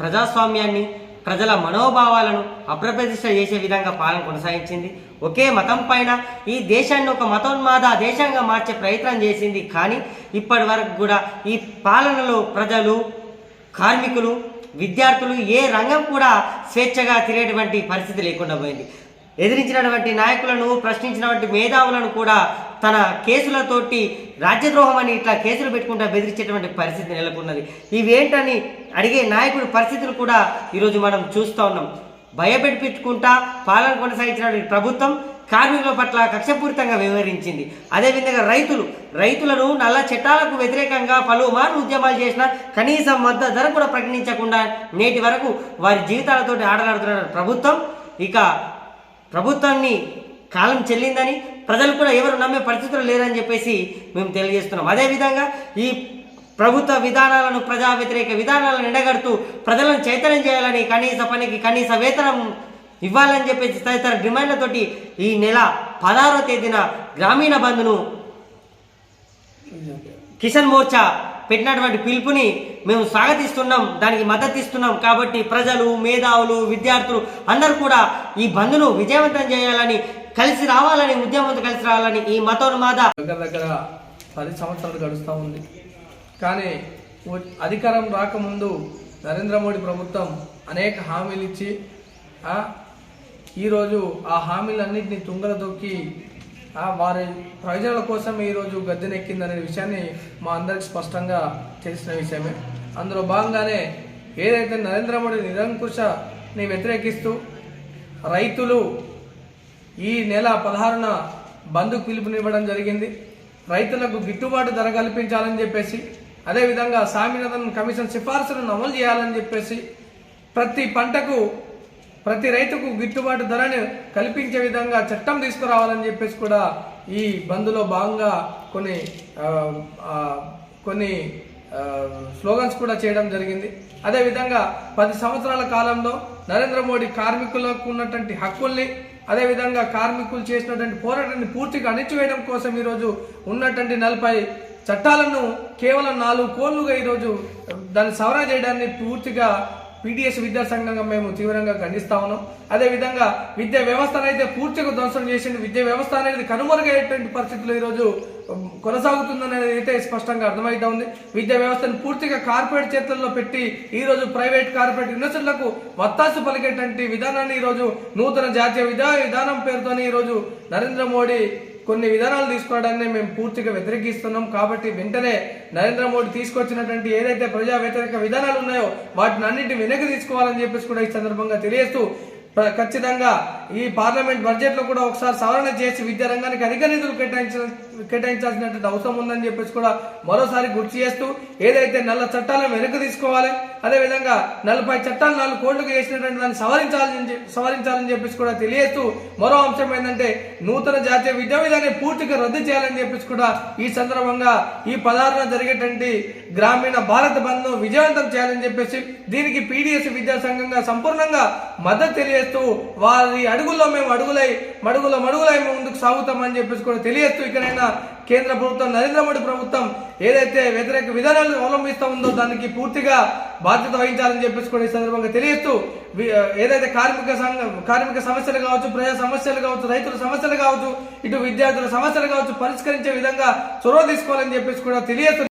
ప్రజాస్వామ్యాన్ని ప్రజల మనోభావాలను అప్రప్రతిష్ట చేసే విధంగా పాలన కొనసాగించింది. ఒకే మతం పైన ఈ దేశాన్ని ఒక మతోన్మాద దేశంగా మార్చే ప్రయత్నం చేసింది. కానీ ఇప్పటి వరకు కూడా ఈ పాలనలో ప్రజలు కార్మికులు విద్యార్థులు ఏ రంగం కూడా స్వేచ్ఛగా తిరిగేటువంటి పరిస్థితి లేకుండా పోయింది. ఎదిరించినటువంటి నాయకులను ప్రశ్నించినటువంటి మేధావులను కూడా తన కేసులతోటి రాజ్యద్రోహం అని ఇట్లా కేసులు పెట్టుకుంటా బెదిరించేటువంటి పరిస్థితి నెలకొన్నది. ఇవేంటని అడిగే నాయకుడి పరిస్థితులు కూడా ఈరోజు మనం చూస్తూ ఉన్నాం. భయపెట్టుకుంటా పాలన కొనసాగించినటువంటి ప్రభుత్వం కార్మికుల పట్ల కక్షపూరితంగా వ్యవహరించింది. అదేవిధంగా రైతులు రైతులను నల్ల చట్టాలకు వ్యతిరేకంగా పలుమార్లు ఉద్యమాలు చేసిన కనీసం మద్దతు ధర కూడా ప్రకటించకుండా నేటి వరకు వారి జీవితాలతో ఆడలాడుతున్న ప్రభుత్వం ఇక ప్రభుత్వాన్ని కాలం చెల్లిందని ప్రజలు కూడా ఎవరు నమ్మే పరిస్థితులు లేరని చెప్పేసి మేము తెలియజేస్తున్నాం. అదేవిధంగా ఈ ప్రభుత్వ విధానాలను ప్రజా వ్యతిరేక విధానాలను ఎండగడుతూ ప్రజలను చైతన్యం చేయాలని కనీస పనికి కనీస వేతనం ఇవ్వాలని చెప్పేసి తదితర డిమాండ్లతోటి ఈ నెల పదహారో తేదీన గ్రామీణ బంధును కిషన్ మోర్చా పెట్టినటువంటి పిలుపుని మేము స్వాగతిస్తున్నాం దానికి మద్దతు ఇస్తున్నాం. కాబట్టి ప్రజలు మేధావులు విద్యార్థులు అందరూ కూడా ఈ బంద్ను విజయవంతం చేయాలని కలిసి రావాలని ఉద్యమంతో కలిసి రావాలని ఈ మతోన్మాద దగ్గర దగ్గర పది సంవత్సరాలు గడుస్తూ ఉంది. కానీ అధికారం రాకముందు నరేంద్ర మోడీ ప్రభుత్వం అనేక హామీలు ఇచ్చి ఈరోజు ఆ హామీలన్నింటినీ తుంగల దొక్కి వారి ప్రయోజనాల కోసం ఈరోజు గద్దెనెక్కిందనే విషయాన్ని మా అందరికి స్పష్టంగా తెలిసిన విషయమే. అందులో భాగంగానే ఏదైతే నరేంద్ర మోడీ నిరంకుశని వ్యతిరేకిస్తూ రైతులు ఈ నెల పదహారున బంధుకు పిలుపునివ్వడం జరిగింది. రైతులకు గిట్టుబాటు ధర కల్పించాలని చెప్పేసి అదేవిధంగా స్వామినాథన్ కమిషన్ సిఫార్సులను అమలు చేయాలని చెప్పేసి ప్రతి పంటకు ప్రతి రైతుకు గిట్టుబాటు ధరను కల్పించే విధంగా చట్టం తీసుకురావాలని చెప్పేసి కూడా ఈ బంద్లో భాగంగా కొన్ని కొన్ని స్లోగన్స్ కూడా చేయడం జరిగింది. అదేవిధంగా పది సంవత్సరాల కాలంలో నరేంద్ర మోడీ కార్మికులకు ఉన్నటువంటి హక్కుల్ని అదేవిధంగా కార్మికులు చేసినటువంటి పోరాటాన్ని పూర్తిగా అణిచివేయడం కోసం ఈరోజు ఉన్నటువంటి నలభై చట్టాలను కేవలం నాలుగు కోళ్ళుగా ఈరోజు దాన్ని సవరణ చేయడాన్ని పూర్తిగా పీడిఎస్ విద్యా సంఘంగా మేము తీవ్రంగా ఖండిస్తా ఉన్నాం. అదేవిధంగా విద్యా వ్యవస్థను అయితే పూర్తిగా ధ్వంసం చేసింది విద్యా వ్యవస్థ అనేది కనుమరుగయ్యేటువంటి పరిస్థితులు ఈరోజు కొనసాగుతుందనేది అయితే స్పష్టంగా అర్థమవుతా ఉంది. విద్యా వ్యవస్థను పూర్తిగా కార్పొరేట్ చేతుల్లో పెట్టి ఈరోజు ప్రైవేట్ కార్పొరేట్ యూనివర్సిటీలకు వత్తాసు పలికేటువంటి విధానాన్ని ఈరోజు నూతన జాతీయ విధా విధానం పేరుతోని ఈరోజు నరేంద్ర మోడీ కొన్ని విధానాలు తీసుకోవడాన్ని మేము పూర్తిగా వ్యతిరేకిస్తున్నాం. కాబట్టి వెంటనే నరేంద్ర మోడీ తీసుకొచ్చినటువంటి ఏదైతే ప్రజా వ్యతిరేక విధానాలు ఉన్నాయో వాటిని అన్నింటి వెనక్కి తీసుకోవాలని చెప్పేసి కూడా ఈ సందర్భంగా తెలియజేస్తూ ప్ర- ఖచ్చితంగా ఈ పార్లమెంట్ బడ్జెట్లో కూడా ఒకసారి సవరణ చేసి విద్యా రంగానికి అధిక నిధులు కేటాయించిన కేటాయించాల్సినటువంటి అవసరం ఉందని చెప్పేసి కూడా మరోసారి గుర్తు చేస్తూ ఏదైతే నల్ల చట్టాలను వెనక్కి తీసుకోవాలి అదేవిధంగా నలభై చట్టాలు నాలుగు కోట్లకు చేసినటువంటి దాన్ని సవరించాలని సవరించాలని చెప్పేసి కూడా తెలియజేస్తూ మరో అంశం ఏంటంటే నూతన జాతీయ విద్యా విధాన్ని పూర్తిగా రద్దు చేయాలని చెప్పేసి కూడా ఈ సందర్భంగా ఈ పదహారున జరిగేటువంటి గ్రామీణ భారత బంద్ను విజయవంతం చేయాలని చెప్పేసి దీనికి పీడిఎస్ విద్యా సంఘంగా సంపూర్ణంగా మద్దతు తెలియజేస్తూ వారి అడుగుల్లో మేము అడుగులై మడుగుల మడుగులై మేము ముందుకు సాగుతామని చెప్పేసి కూడా తెలియజేస్తూ ఇకనైనా కేంద్ర ప్రభుత్వం నరేంద్ర మోడీ ప్రభుత్వం ఏదైతే వ్యతిరేక విధానాలను అవలంబిస్తూ ఉందో దానికి పూర్తిగా బాధ్యత వహించాలని చెప్పేసి కూడా ఈ సందర్భంగా తెలియస్తూ ఏదైతే కార్మిక సంఘం కార్మిక సమస్యలు కావచ్చు ప్రజా సమస్యలు కావచ్చు రైతుల సమస్యలు కావచ్చు ఇటు విద్యార్థుల సమస్యలు కావచ్చు పరిష్కరించే విధంగా చొరవ తీసుకోవాలని చెప్పేసి కూడా తెలియదు